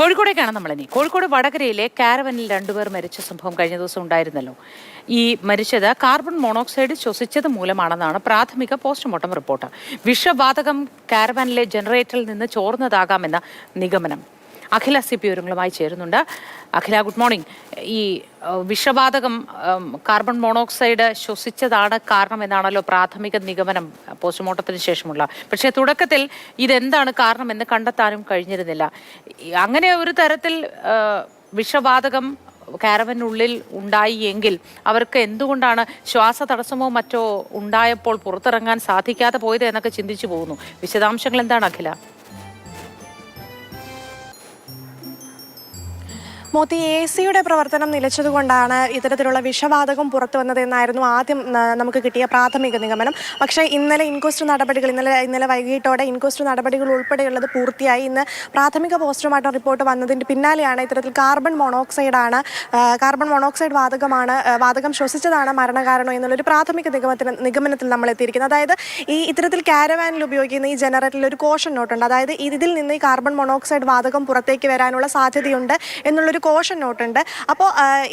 കോഴിക്കോടേക്കാണ് നമ്മളിനി. കോഴിക്കോട് വടകരയിലെ കാരവനിൽ രണ്ടുപേർ മരിച്ച സംഭവം കഴിഞ്ഞ ദിവസം ഉണ്ടായിരുന്നല്ലോ. ഈ മരിച്ചത് കാർബൺ മോണോക്സൈഡ് ശ്വസിച്ചത് മൂലമാണെന്നാണ് പ്രാഥമിക പോസ്റ്റ്മോർട്ടം റിപ്പോർട്ട്. വിഷവാതകം കാരവാനിലെ ജനറേറ്ററിൽ നിന്ന് ചോർന്നതാകാമെന്ന നിഗമനം. അഖില സി പി വിവരങ്ങളുമായി ചേരുന്നുണ്ട്. Akhila good morning. ഈ വിഷവാതകം കാർബൺ മോണോക്സൈഡ് ശ്വസിച്ചതാണ് കാരണമെന്നാണല്ലോ പ്രാഥമിക നിഗമനം പോസ്റ്റ്മോർട്ടത്തിന് ശേഷമുള്ള. പക്ഷേ തുടക്കത്തിൽ ഇതെന്താണ് കാരണമെന്ന് കണ്ടെത്താനും കഴിഞ്ഞിരുന്നില്ല. അങ്ങനെ ഒരു തരത്തിൽ വിഷവാതകം കാരവനുള്ളിൽ ഉണ്ടായി എങ്കിൽ അവർക്ക് എന്തുകൊണ്ടാണ് ശ്വാസ തടസ്സമോ മറ്റോ ഉണ്ടായപ്പോൾ പുറത്തിറങ്ങാൻ സാധിക്കാതെ പോയത് എന്നൊക്കെ ചിന്തിച്ചു പോകുന്നു. വിശദാംശങ്ങൾ എന്താണ് അഖില? മോത്തി എ സിയുടെ പ്രവർത്തനം നിലച്ചതുകൊണ്ടാണ് ഇത്തരത്തിലുള്ള വിഷവാതകം പുറത്തു വന്നതെന്നായിരുന്നു ആദ്യം നമുക്ക് കിട്ടിയ പ്രാഥമിക നിഗമനം. പക്ഷേ ഇന്നലെ ഇൻക്വസ്റ്റ് നടപടികൾ ഇന്നലെ ഇന്നലെ വൈകിട്ടോടെ ഇൻക്വസ്റ്റ് നടപടികൾ ഉൾപ്പെടെയുള്ളത് പൂർത്തിയായി. ഇന്ന് പ്രാഥമിക പോസ്റ്റ്മോർട്ടം റിപ്പോർട്ട് വന്നതിന്റെ പിന്നാലെയാണ് ഇത്തരത്തിൽ കാർബൺ മോണോക്സൈഡാണ് കാർബൺ മോണോക്സൈഡ് വാതകമാണ് വാതകം ശ്വസിച്ചതാണ് മരണകാരണം എന്നുള്ളൊരു പ്രാഥമിക നിഗമത്തിന് നിഗമനത്തിൽ നമ്മൾ എത്തിയിരിക്കുന്നത് അതായത് ഈ ഇത്തരത്തിൽ കാരവാനിൽ ഉപയോഗിക്കുന്ന ഈ ജനറേറ്ററിൽ ഒരു കോഷൻ നോട്ടുണ്ട്. അതായത് ഇതിൽ നിന്ന് ഈ കാർബൺ മോണോക്സൈഡ് വാതകം പുറത്തേക്ക് വരാനുള്ള സാധ്യതയുണ്ട് എന്നുള്ളൊരു കോഷൻ നോട്ടുണ്ട്. അപ്പോൾ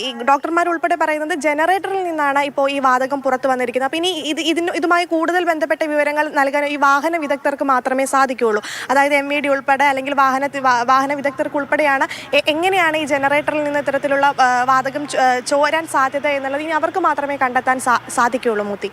ഈ ഡോക്ടർമാർ ഉൾപ്പെടെ പറയുന്നത് ജനറേറ്ററിൽ നിന്നാണ് ഇപ്പോൾ ഈ വാതകം പുറത്തു വന്നിരിക്കുന്നത്. അപ്പോൾ ഇനി ഇത് ഇതിന് ഇതുമായി കൂടുതൽ ബന്ധപ്പെട്ട വിവരങ്ങൾ നൽകാൻ ഈ വാഹന വിദഗ്ധർക്ക് മാത്രമേ സാധിക്കുകയുള്ളൂ. അതായത് എം ഇ ഡി ഉൾപ്പെടെ അല്ലെങ്കിൽ വാഹന വാഹന വിദഗ്ധർക്ക് ഉൾപ്പെടെയാണ് എങ്ങനെയാണ് ഈ ജനറേറ്ററിൽ നിന്ന് ഇത്തരത്തിലുള്ള വാതകം ചോരാൻ സാധ്യത എന്നുള്ളത് ഇനി അവർക്ക് മാത്രമേ കണ്ടെത്താൻ സാധിക്കുകയുള്ളൂ മൂത്തി.